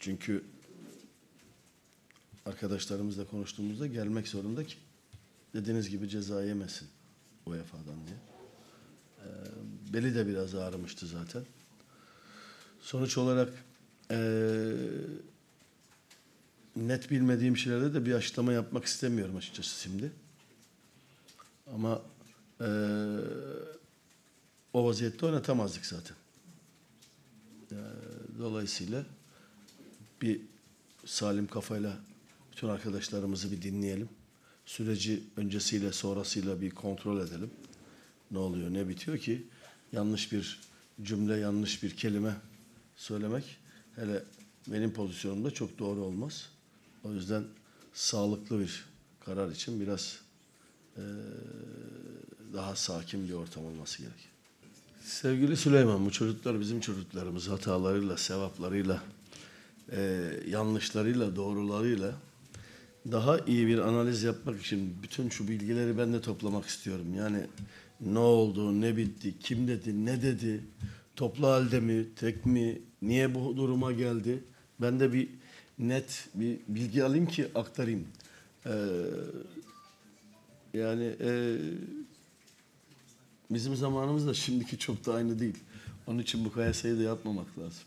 Çünkü arkadaşlarımızla konuştuğumuzda gelmek zorunda ki dediğiniz gibi ceza yemesin UEFA'dan diye. Ee, beli de biraz ağrımıştı zaten. Sonuç olarak ee, net bilmediğim şeylerde de bir açıklama yapmak istemiyorum açıkçası şimdi. Ama ee, o vaziyette oynatamazdık zaten. Ee, dolayısıyla bir salim kafayla bütün arkadaşlarımızı bir dinleyelim. Süreci öncesiyle sonrasıyla bir kontrol edelim. Ne oluyor, ne bitiyor ki yanlış bir cümle, yanlış bir kelime söylemek hele benim pozisyonumda çok doğru olmaz. O yüzden sağlıklı bir karar için biraz eee, daha sakin bir ortam olması gerek. Sevgili Süleyman, bu çocuklar bizim çocuklarımız hatalarıyla, sevaplarıyla, eee, yanlışlarıyla, doğrularıyla daha iyi bir analiz yapmak için bütün şu bilgileri ben de toplamak istiyorum. Yani ne oldu, ne bitti, kim dedi, ne dedi, toplu halde mi, tek mi, niye bu duruma geldi? Ben de bir net bir bilgi alayım ki aktarayım. Eee, yani eee, bizim zamanımızda şimdiki çok da aynı değil. Onun için bu kıyasayı da yapmamak lazım.